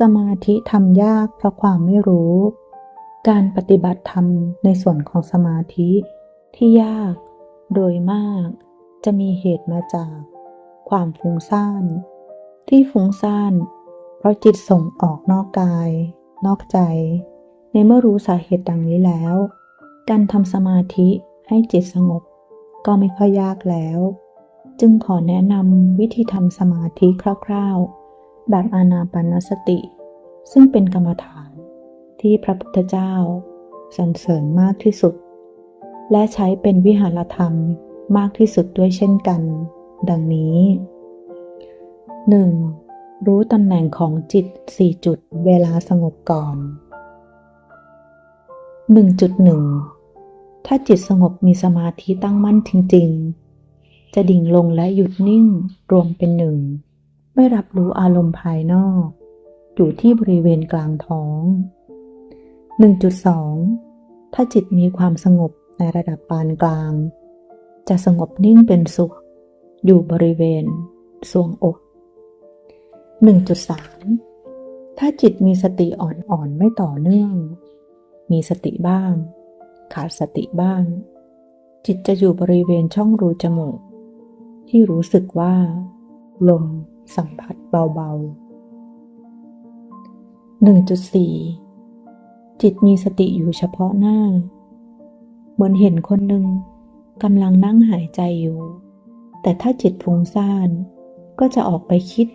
สมาธิทำยากเพราะความไม่รู้ การปฏิบัติธรรมในส่วนของสมาธิที่ยาก โดยมาก จะมีเหตุมาจาก ความฟุ้งซ่าน ที่ฟุ้งซ่าน เพราะจิตส่งออกนอกกาย นอกใจ ในเมื่อรู้สาเหตุดังนี้แล้ว การทำสมาธิให้จิตสงบ ก็ไม่ค่อยยากแล้ว จึงขอแนะนำวิธีทำสมาธิคร่าว ๆ แบบอานาปานสติ ซึ่งเป็นกรรมฐานที่พระพุทธเจ้าสรรเสริญมากที่สุด และใช้เป็นวิหารธรรมมากที่สุดด้วยเช่นกัน ดังนี้ 1. รู้ตำแหน่งของจิต 4 จุดเวลาสงบก่อน 1.1 ถ้าจิตสงบมีสมาธิตั้งมั่นจริง ๆ จะดิ่งลงและหยุดนิ่งรวมเป็นหนึ่ง ไม่รับรู้อารมณ์ภายนอก อยู่ที่บริเวณกลางท้อง 1.2 ถ้าจิตมีความสงบในระดับปานกลาง จะสงบนิ่งเป็นสุข อยู่บริเวณสวงอก 1.3 ถ้าจิตมีสติอ่อนๆไม่ต่อเนื่อง มีสติบ้าง ขาดสติบ้าง จิตจะอยู่บริเวณช่องรูจมูก ที่รู้สึกว่า ลม สัมผัสเบาๆ 1.4 จิตมีสติอยู่เฉพาะหน้า เหมือนเห็นคนหนึ่งกำลังนั่งหายใจอยู่ แต่ถ้าจิตฟุ้งซ่านก็จะออกไปคิด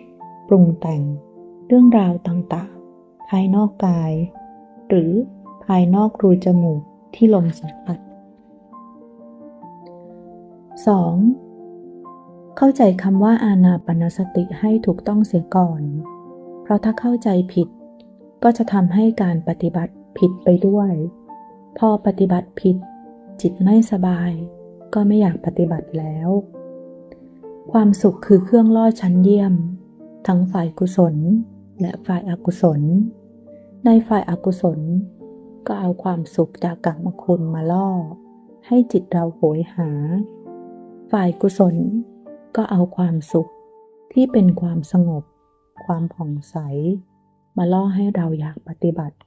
ปรุงแต่ง เรื่องราวต่างๆ ภายนอกกาย หรือภายนอกรูจมูกที่ลมสัมผัส 2. เข้าใจคำว่าอานาปนสติให้ถูกต้องเสียก่อน เพราะถ้าเข้าใจผิด ก็จะทำให้การปฏิบัติผิดไปด้วย พอปฏิบัติผิด จิตไม่สบาย ก็ไม่อยากปฏิบัติแล้ว ความสุขคือเครื่องล่อชั้นเยี่ยม ทั้งฝ่ายกุศล และฝ่ายอากุศล ในฝ่ายอากุศล ก็เอาความสุขจากกรรมคุณมาล่อ ให้จิตเราโหยหา ฝ่ายกุศล ก็เอาความสุขที่เป็นความสงบ ความผ่องใส มาล่อให้เราอยากปฏิบัติ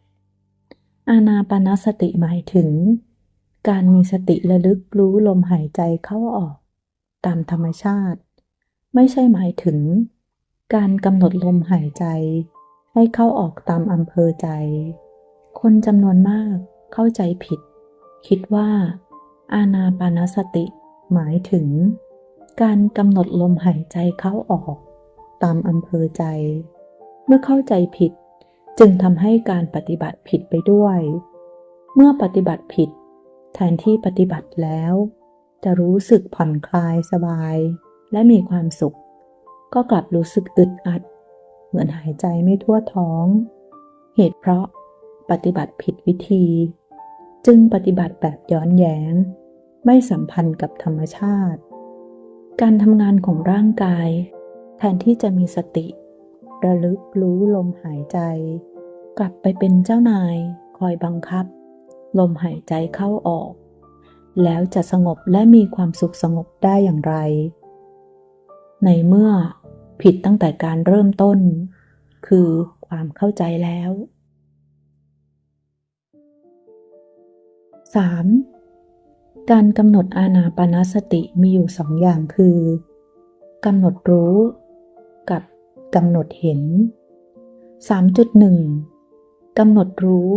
อานาปานสติหมายถึง การมีสติระลึกรู้ลมหายใจเข้าออก ตามธรรมชาติ ไม่ใช่หมายถึง การกำหนดลมหายใจ ให้เข้าออกตามอำเภอใจ คนจำนวนมากเข้าใจผิด คิดว่า อานาปานสติหมายถึง การกำหนดลมหายใจเข้าออก ตามอำเภอใจ เมื่อเข้าใจผิด จึงทำให้การปฏิบัติผิดไปด้วย เมื่อปฏิบัติผิด แทนที่ปฏิบัติแล้ว จะรู้สึกผ่อนคลายสบาย และมีความสุข ก็กลับรู้สึกอึดอัด เหมือนหายใจไม่ทั่วท้อง เหตุเพราะปฏิบัติผิดวิธี จึงปฏิบัติแบบย้อนแย้ง ไม่สัมพันธ์กับธรรมชาติ การทำงานของร่างกาย แทนที่จะมีสติ ระลึกรู้ลมหายใจ กลับไปเป็นเจ้านาย คอยบังคับ ลมหายใจเข้าออก แล้วจะสงบและมีความสุขสงบได้อย่างไร ในเมื่อผิดตั้งแต่การเริ่มต้น คือความเข้าใจแล้ว 3. การกำหนดอานาปานสติมีอยู่สองอย่างคือกำหนดรู้กับกำหนดเห็น 3.1กำหนดรู้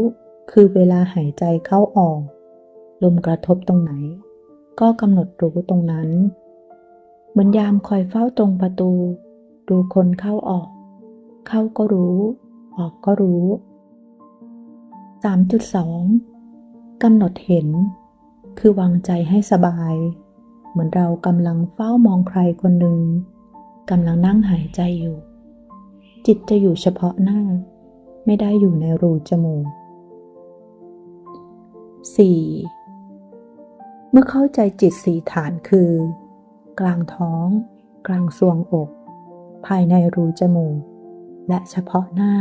คือเวลาหายใจเข้าออก ลมกระทบตรงไหน ก็กำหนดรู้ตรงนั้น เหมือนยามคอยเฝ้าตรงประตู ดูคนเข้าออก เข้าก็รู้ ออกก็รู้ 3.2กำหนดเห็น คือวางใจให้สบาย เหมือนเรากำลังเฝ้ามองใครคนหนึ่งกำลังนั่งหายใจอยู่ จิตจะอยู่เฉพาะหน้า ไม่ได้อยู่ในรูจมูก 4. เมื่อเข้าใจจิตสีฐานคือ กลางท้อง กลางสวงอก ภายในรูจมูก และเฉพาะหน้า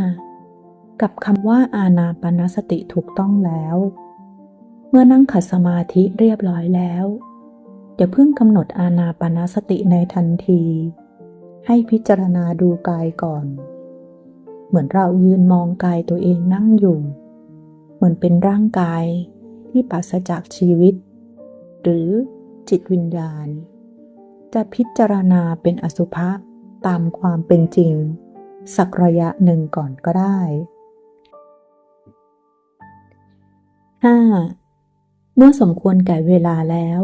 กับคำว่าอาณาปณสติถูกต้องแล้ว เมื่อนั่งขัดสมาธิเรียบร้อยแล้วอย่าเพิ่งกำหนดอาณาปณสติในทันที ให้พิจารณาดูกายก่อน เหมือนเรายืนมองกายตัวเองนั่งอยู่ เหมือนเป็นร่างกายที่ปราศจากชีวิต หรือจิตวิญญาณ จะพิจารณาเป็นอสุภะตามความเป็นจริง สักระยะหนึ่งก่อนก็ได้ 5. เมื่อสมควรแก่เวลาแล้ว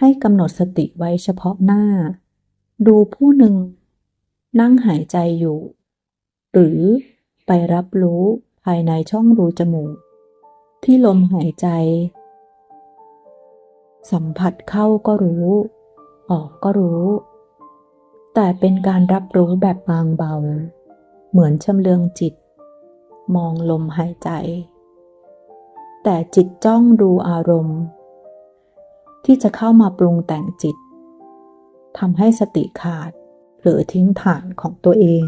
ให้กำหนดสติไว้เฉพาะหน้า ดูผู้หนึ่ง นั่งหายใจอยู่ หรือไปรับรู้ภายในช่องรูจมูก ที่ลมหายใจ สัมผัสเข้าก็รู้ ออกก็รู้ แต่เป็นการรับรู้แบบบางเบา เหมือนชำเลืองจิต มองลมหายใจ แต่จิตจ้องดูอารมณ์ ที่จะเข้ามาปรุงแต่งจิตทำให้สติขาดหรือทิ้งฐานของตัวเอง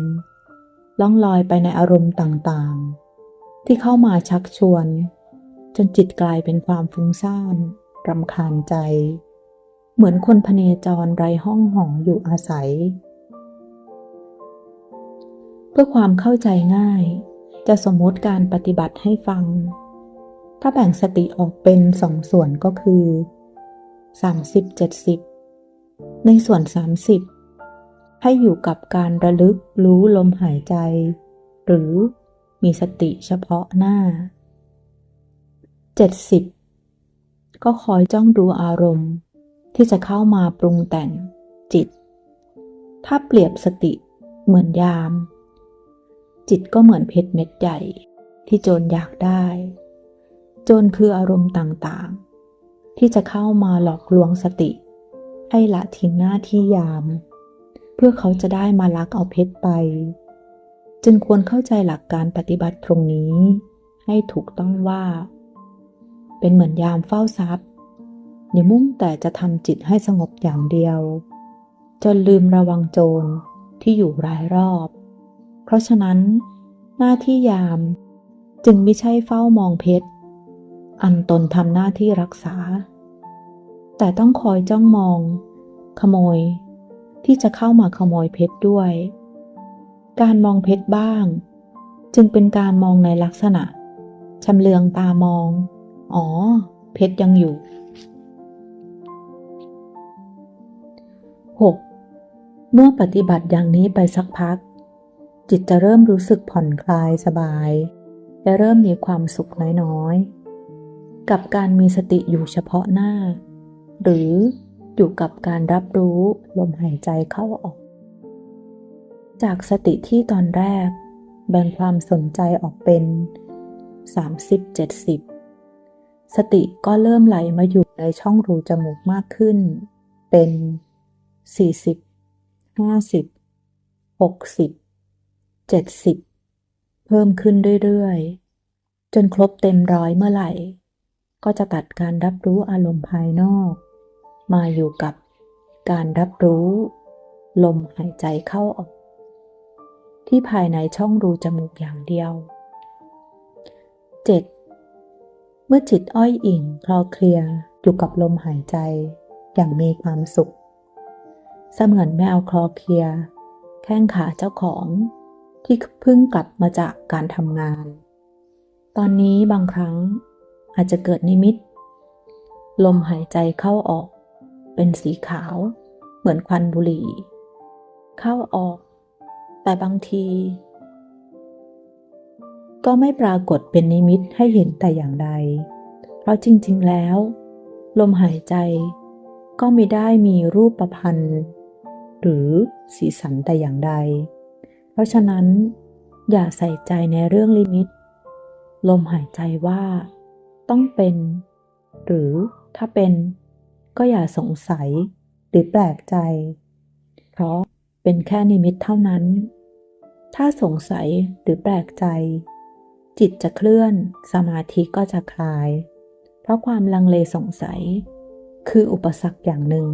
ล่องลอยไปในอารมณ์ต่างๆ ที่เข้ามาชักชวน จนจิตกลายเป็นความฟุ้งซ่านรำคาญใจ เหมือนคนพเนจรไร้ห้องหออยู่อาศัย เพื่อความเข้าใจง่าย จะสมมติการปฏิบัติให้ฟัง ถ้าแบ่งสติออกเป็นสองส่วนก็คือ 30-70 ในส่วน 30 ให้อยู่กับการระลึกรู้ลมหายใจ หรือมีสติเฉพาะหน้า 70 ก็คอยจ้องดูอารมณ์ ที่จะเข้ามาปรุงแต่งจิต ถ้าเปรียบสติเหมือนยาม จิตก็เหมือนเพชรเม็ดใหญ่ที่โจรอยากได้ จรคืออารมณ์ต่างๆ ที่จะเข้ามาหลอกลวงสติ ให้ละทิ้งหน้าที่ยาม เพื่อเขาจะได้มาลักเอาเพชรไป จึงควรเข้าใจหลักการปฏิบัติตรงนี้ ให้ถูกต้องว่า เป็นเหมือนยามเฝ้าทรัพย์อย่ามุ่งแต่จะทำจิตให้สงบอย่างเดียว จนลืมระวังโจรที่อยู่รายรอบ เพราะฉะนั้น หน้าที่ยามจึงไม่ใช่เฝ้ามองเพชร อันตนทำหน้าที่รักษา แต่ต้องคอยจ้องมอง ขโมย ที่จะเข้ามาขโมยเพชรด้วย การมองเพชรบ้าง จึงเป็นการมองในลักษณะชำเลืองตามอง อ๋อ เพชรยังอยู่ 6. เมื่อปฏิบัติอย่างนี้ไปสักพัก จิตจะเริ่มรู้สึกผ่อนคลายสบาย และเริ่มมีความสุขน้อยๆ กับการมีสติอยู่เฉพาะหน้า หรืออยู่กับการรับรู้ลมหายใจเข้าออก จากสติที่ตอนแรก แบ่งความสนใจออกเป็น 30-70 สติก็เริ่มไหลมาอยู่ในช่องรูจมูกมากขึ้น เป็น 40 50 60 70 เพิ่มขึ้นเรื่อยๆ จนครบเต็มร้อยเมื่อไหร่ ก็จะตัดการรับรู้อารมณ์ภายนอก มาอยู่กับการรับรู้ ลมหายใจเข้าออก ที่ภายในช่องรูจมูกอย่างเดียว 7. เมื่อจิตอ้อยอิ่งคลอเคลียอยู่กับลมหายใจอย่างมีความสุข เสมือนแมวคลอเคลียแข้งขาเจ้าของที่เพิ่งกลับมาจากการทำงาน ตอนนี้บางครั้ง อาจจะเกิดนิมิต ลมหายใจเข้าออก เป็นสีขาว เหมือนควันบุหรี่ เข้าออก แต่บางที ก็ไม่ปรากฏเป็นนิมิตให้เห็นแต่อย่างใด เพราะจริง ๆ แล้ว ลมหายใจก็ไม่ได้มีรูปประพันธ์หรือสีสันแต่อย่างใด เพราะฉะนั้นอย่าใส่ใจในเรื่องลิมิต ลมหายใจว่า ต้องเป็น หรือถ้าเป็นก็อย่าสงสัยหรือแปลกใจ เพราะเป็นแค่นิมิตเท่านั้น ถ้าสงสัยหรือแปลกใจ จิตจะเคลื่อนสมาธิก็จะคลาย เพราะความลังเลสงสัย คืออุปสรรคอย่างหนึ่ง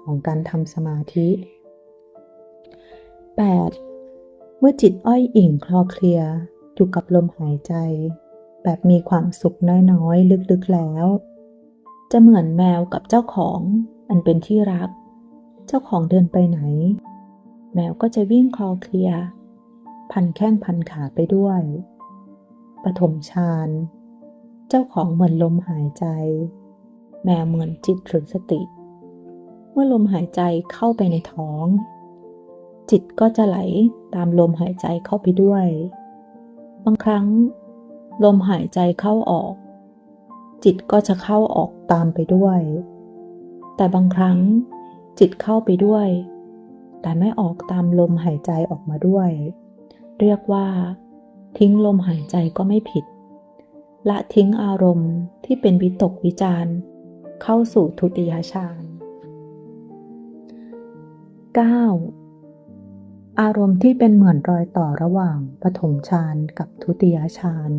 ของการทำสมาธิ 8. เมื่อจิตอ้อยอิ่งคลอเคลียอยู่กับลมหายใจ แบบมีความสุขน้อยๆ ลึกๆแล้ว จะเหมือนแมวกับเจ้าของอันเป็นที่รัก เจ้าของเดินไปไหน แมวก็จะวิ่งคลอเคลีย พันแข้งพันขาไปด้วย ปฐมฌาน เจ้าของเหมือนลมหายใจ แมวเหมือนจิตหรือสติ เมื่อลมหายใจเข้าไปในท้อง จิตก็จะไหลตามลมหายใจเข้าไปด้วย บางครั้ง ลมหายใจเข้าออก จิตก็จะเข้าออกตามไปด้วย แต่บางครั้งจิตเข้าไปด้วย แต่ไม่ออกตามลมหายใจออกมาด้วย เรียกว่า ทิ้งลมหายใจก็ไม่ผิด ละทิ้งอารมณ์ที่เป็นวิตกวิจารเข้าสู่ทุติยฌาน 9. อารมณ์ที่เป็นเหมือนรอยต่อระหว่างปฐมฌานกับทุติยฌาน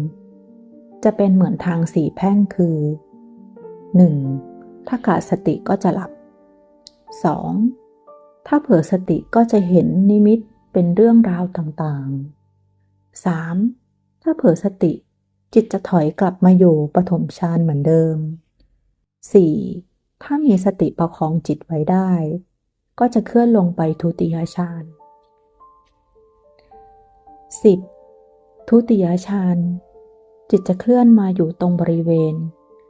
จะเป็นเหมือนทางสี่แพ่งคือ 1. ถ้าขาดสติก็จะหลับ 2. ถ้าเผลอสติก็จะเห็นนิมิตเป็นเรื่องราวต่างๆ 3. ถ้าเผลอสติจิตจะถอยกลับมาอยู่ปฐมฌานเหมือนเดิม 4. ถ้ามีสติประคองจิตไว้ได้ ก็จะเคลื่อนลงไปทุติยฌาน 10. ทุติยฌาน จิตจะเคลื่อนมาอยู่ตรงบริเวณ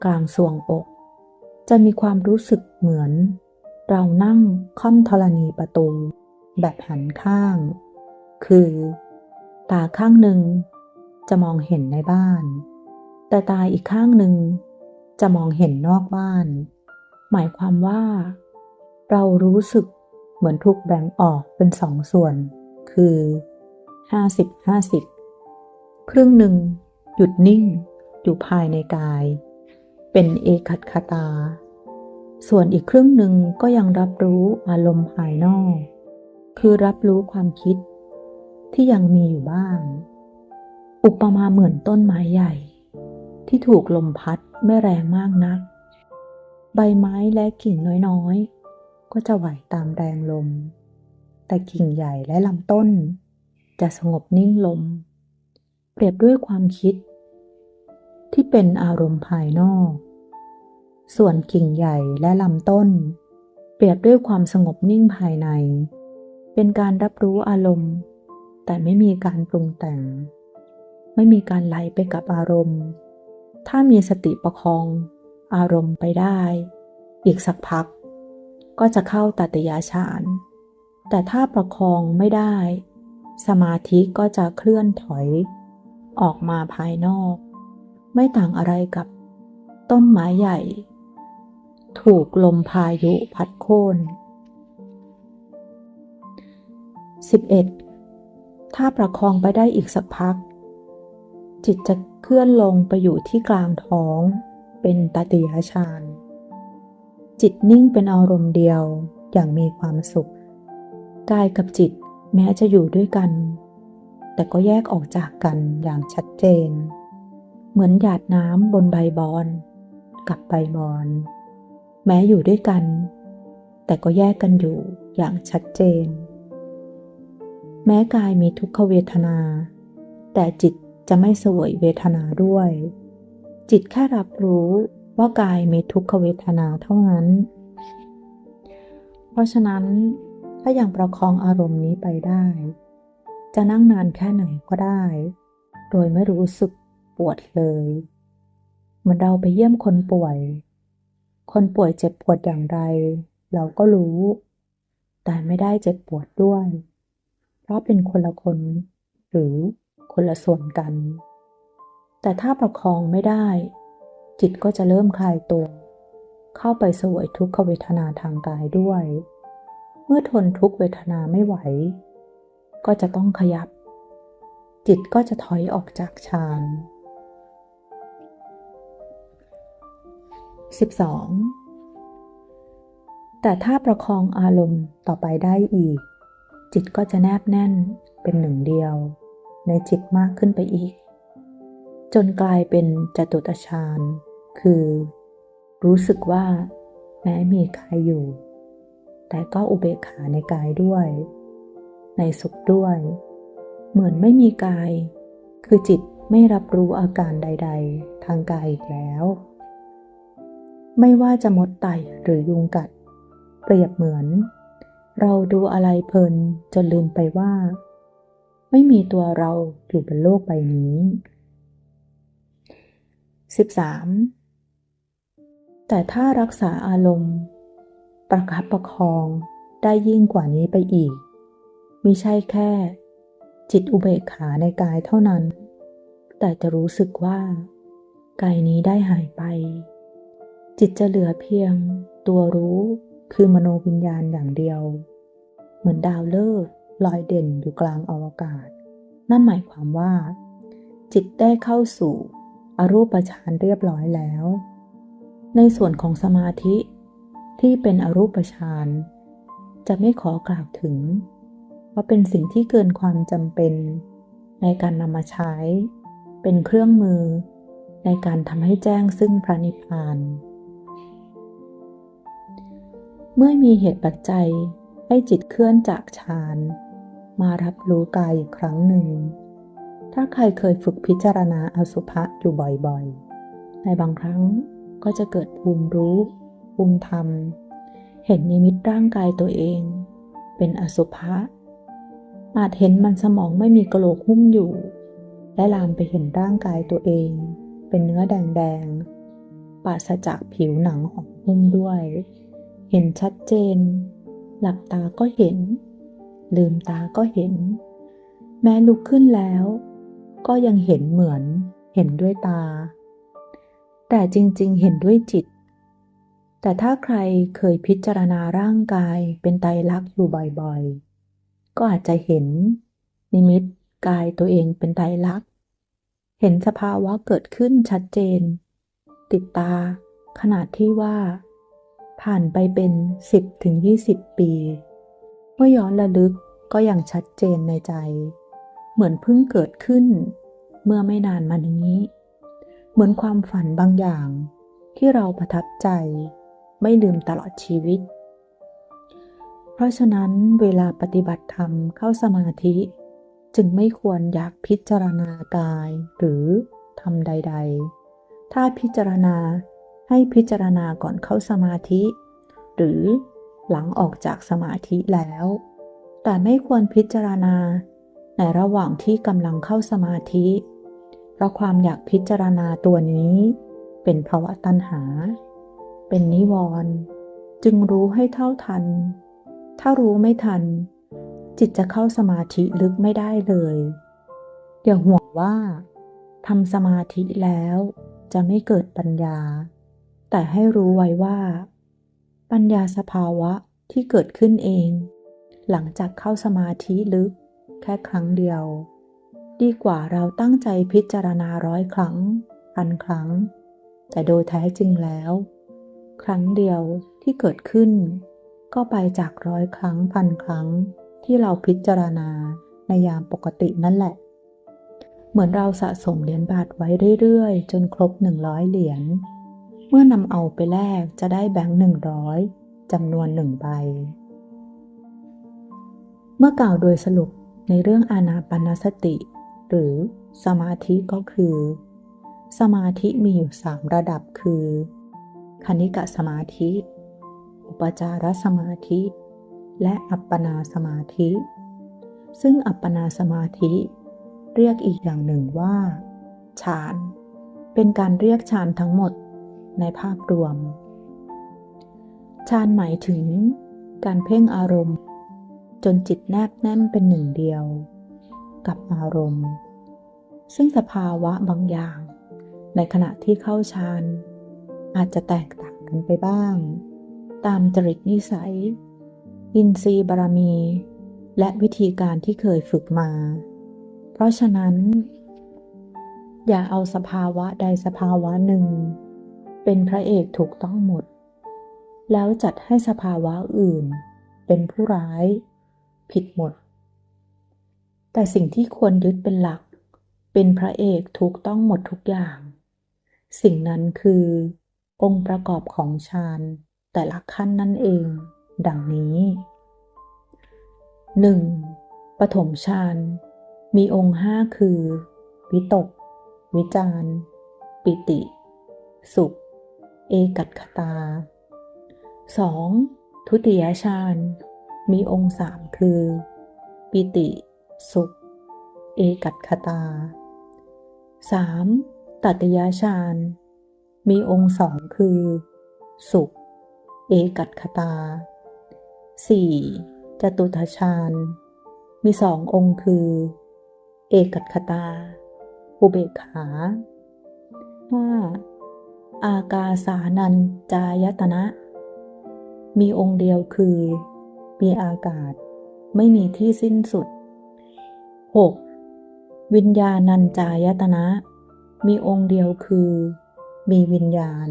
กลางสวงอก จะมีความรู้สึกเหมือน เรานั่งค่อนธรณีประตู แบบหันข้าง คือ ตาข้างหนึ่ง จะมองเห็นในบ้าน แต่ตาอีกข้างหนึ่ง จะมองเห็นนอกบ้าน หมายความว่า เรารู้สึกเหมือนถูกแบ่งออกเป็นสองส่วน คือ 50 50 ครึ่งหนึ่ง หยุดนิ่งอยู่ภายในกาย เป็นเอกัตคตา ส่วนอีกครึ่งหนึ่งก็ยังรับรู้อารมณ์ภายนอก คือรับรู้ความคิดที่ยังมีอยู่บ้าง อุปมาเหมือนต้นไม้ใหญ่ ที่ถูกลมพัดไม่แรงมากนัก ใบไม้และกิ่งน้อยๆ ก็จะไหวตามแรงลม แต่กิ่งใหญ่และลำต้น จะสงบนิ่งลม เปรียบด้วยความคิด ที่เป็นอารมณ์ภายนอก ส่วนกิ่งใหญ่และลำต้น เปรียบด้วยความสงบนิ่งภายใน เป็นการรับรู้อารมณ์ แต่ไม่มีการปรุงแต่ง ไม่มีการไหลไปกับอารมณ์ ถ้ามีสติประคอง อารมณ์ไปได้ อีกสักพัก ก็จะเข้าตัตยาฌานแต่ถ้าประคองไม่ได้ สมาธิก็จะเคลื่อนถอย ออกมาภายนอก ไม่ต่างอะไรกับต้นไม้ใหญ่ ถูกลมพายุพัดโค่น 11. ถ้าประคองไปได้อีกสักพัก จิตจะเคลื่อนลงไปอยู่ที่กลางท้อง เป็นตติยฌานจิตนิ่งเป็นอารมณ์เดียวอย่างมีความสุข กายกับจิตแม้จะอยู่ด้วยกัน แต่ก็แยกออกจากกันอย่างชัดเจน เหมือนหยาดน้ำบนใบบอนกับใบบอน แม้อยู่ด้วยกัน แต่ก็แยกกันอยู่อย่างชัดเจน แม้กายมีทุกขเวทนา แต่จิตจะไม่สวยเวทนาด้วย จิตแค่รับรู้ว่ากายมีทุกขเวทนาเท่านั้น เพราะฉะนั้นถ้ายังประคองอารมณ์นี้ไปได้ จะนั่งนานแค่ไหนก็ได้ โดยไม่รู้สึกปวดเลยเหมือนเราไปเยี่ยมคนป่วย คนป่วยเจ็บปวดอย่างไร เราก็รู้ แต่ไม่ได้เจ็บปวดด้วย เพราะเป็นคนละคน หรือคนละส่วนกัน แต่ถ้าประคองไม่ได้ จิตก็จะเริ่มคลายตัว เข้าไปสวยทุกขเวทนาทางกายด้วย เมื่อทนทุกเวทนาไม่ไหว ก็จะต้องขยับ จิตก็จะถอยออกจากฌาน 12. แต่ถ้าประคองอารมณ์ต่อไปได้อีก จิตก็จะแนบแน่นเป็นหนึ่งเดียว ในจิตมากขึ้นไปอีก จนกลายเป็นจตุตฌานคือรู้สึกว่าแม้มีกายอยู่ แต่ก็อุเบกขาในกายด้วย ในสุขด้วย เหมือนไม่มีกาย คือจิตไม่รับรู้อาการใด ๆ ทางกายอีกแล้ว ไม่ว่าจะมดไต่หรือยุงกัด เปรียบเหมือน เราดูอะไรเพลินจนลืมไปว่า ไม่ไม่มีตัวเราอยู่บนโลกใบนี้ 13. แต่ถ้ารักษาอารมณ์ ประคับประคองได้ยิ่งกว่านี้ไปอีก มิใช่แค่ จิตอุเบกขาในกายเท่านั้น แต่จะรู้สึกว่า กายนี้ได้หายไป จิตจะเหลือเพียง ตัวรู้คือมโนวิญญาณอย่างเดียว เหมือนดาวฤกษ์ลอยเด่นอยู่กลางอวกาศ นั่นหมายความว่า จิตได้เข้าสู่ อรูปฌานเรียบร้อยแล้ว ในส่วนของสมาธิที่เป็นอรูปฌานจะไม่ขอกล่าวถึง เพราเป็นสิ่งที่เกินความจำเป็น ในการนำมาใช้ เป็นเครื่องมือ ในการทำให้แจ้งซึ่งพระนิพพาน เมื่อมีเหตุปัจจัยให้จิตเคลื่อนจากฌานมารับรู้กายอีกครั้งหนึ่ง ถ้าใครเคยฝึกพิจารณาอสุภะอยู่บ่อยๆ ในบางครั้งก็จะเกิดภูมิรู้ภูมิธรรม เห็นนิมิตร่างกายตัวเอง เป็นอสุภะ อาจเห็นมันสมองไม่มีกระโหลกหุ้มอยู่ และลามไปเห็นร่างกายตัวเอง เป็นเนื้อแดงๆปราศจากผิวหนังของหุ้มด้วย เห็นชัดเจน หลับตาก็เห็น ลืมตาก็เห็น แม้ลุกขึ้นแล้ว ก็ยังเห็นเหมือนเห็นด้วยตา แต่จริงๆเห็นด้วยจิต แต่ถ้าใครเคยพิจารณาร่างกายเป็นไตรลักษณ์อยู่บ่อยๆ ก็อาจจะเห็น นิมิตกายตัวเองเป็นไตรลักษณ์ เห็นสภาวะเกิดขึ้นชัดเจน ติดตาขนาดที่ว่า ผ่านไปเป็น 10-20 ปี เมื่อย้อนระลึกก็ยังชัดเจนในใจ เหมือนเพิ่งเกิดขึ้น เมื่อไม่นานมานี้ เหมือนความฝันบางอย่างที่เราประทับใจ ไม่ลืมตลอดชีวิต เพราะฉะนั้นเวลาปฏิบัติธรรมเข้าสมาธิ จึงไม่ควรอยากพิจารณากายหรือทำใด ๆ ถ้าพิจารณาให้พิจารณาก่อนเข้าสมาธิ หรือหลังออกจากสมาธิแล้ว แต่ไม่ควรพิจารณา ในระหว่างที่กำลังเข้าสมาธิ เพราะความอยากพิจารณาตัวนี้ เป็นภาวะตัณหา เป็นนิวรณ์จึงรู้ให้เท่าทัน ถ้ารู้ไม่ทัน จิตจะเข้าสมาธิลึกไม่ได้เลยอย่าห่วงว่าทำสมาธิแล้วจะไม่เกิดปัญญา แต่ให้รู้ไว้ว่า ปัญญาสภาวะที่เกิดขึ้นเอง หลังจากเข้าสมาธิลึก แค่ครั้งเดียว ดีกว่าเราตั้งใจพิจารณาร้อยครั้งพันครั้ง แต่โดยแท้จริงแล้ว ครั้งเดียวที่เกิดขึ้น ก็ไปจากร้อยครั้งพันครั้งที่เราพิจารณาในยามปกตินั่นแหละ เหมือนเราสะสมเหรียญบาทไว้เรื่อยๆ จนครบ 100 เหรียญ เมื่อนำเอาไปแลกจะได้แบงค์หนึ่งร้อยจำนวนหนึ่งใบ เมื่อกล่าวโดยสรุปในเรื่องอานาปนสติ หรือสมาธิก็คือ สมาธิมีอยู่สามระดับคือ คณิกะสมาธิ อุปจารสมาธิ และอัปปนาสมาธิ ซึ่งอัปปนาสมาธิ เรียกอีกอย่างหนึ่งว่าฌาน เป็นการเรียกฌานทั้งหมดในภาพรวมฌานหมายถึงการเพ่งอารมณ์ จนจิตแนบแน่นเป็นหนึ่งเดียว กับอารมณ์ ซึ่งสภาวะบางอย่าง ในขณะที่เข้าฌานอาจจะแตกต่างกันไปบ้าง ตามจริตนิสัย อินทรีย์บารมี และวิธีการที่เคยฝึกมา เพราะฉะนั้น อย่าเอาสภาวะใดสภาวะหนึ่ง เป็นพระเอกถูกต้องหมด แล้วจัดให้สภาวะอื่น เป็นผู้ร้าย ผิดหมด แต่สิ่งที่ควรยึดเป็นหลัก เป็นพระเอกถูกต้องหมดทุกอย่าง สิ่งนั้นคือองค์ประกอบของฌาน แต่ละขั้นนั่นเอง ดังนี้ 1. ปฐมฌานมีองค์ห้าคือ วิตก วิจารปิติ สุข เอกัตคตา 2. ทุติยฌานมีองค์สามคือ ปิติ สุข เอกัตคตา 3. ตัตยฌานมีองค์สองคือ สุข เอกัตคตา 4. จตุทฌานมีสององค์คือ เอกัตคตา อุเบกขา 5. อากาสานัญจายตนะ มีองค์เดียวคือ มีอากาศ ไม่มีที่สิ้นสุด 6. วิญญาณัญจายตนะ มีองค์เดียวคือ มีวิญญาณ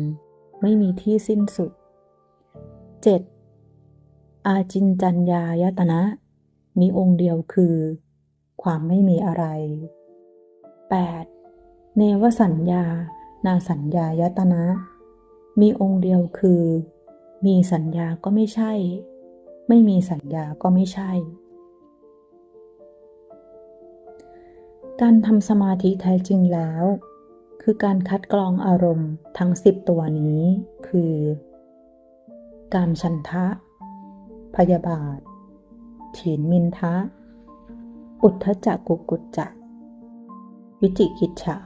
ไม่มีที่สิ้นสุด 7. อาจินจัญญายตนะ มีองค์เดียวคือ ความไม่มีอะไร 8. เนวสัญญา นาสัญญายตนะ มีองค์เดียวคือ มีสัญญาก็ไม่ใช่ ไม่มีสัญญาก็ไม่ใช่ การทำสมาธิแท้จริงแล้ว คือการคัดกรองอารมณ์ทั้งสิบตัวนี้คือ กามฉันทะ พยาบาท ถีนมินทะ อุทธจักกุกุจจะวิจิกิจฉา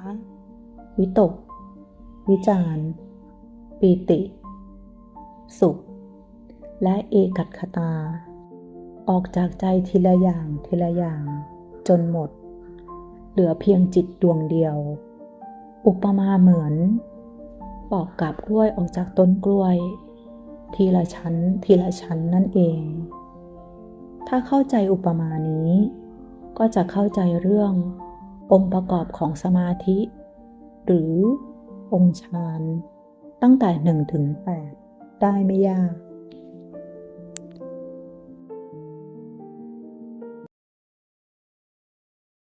วิตก วิจาร ปีติ สุข และเอกัตคตา ออกจากใจทีละอย่างทีละอย่าง จนหมด เหลือเพียงจิตดวงเดียว อุปมาเหมือน ปอกกับกล้วยออกจากต้นกล้วย ทีละชั้น ทีละชั้นนั่นเอง ถ้าเข้าใจอุปมานี้ ก็จะเข้าใจเรื่ององค์ประกอบของสมาธิ หรือองค์ฌานตั้งแต่1ถึง8ได้ไม่ยาก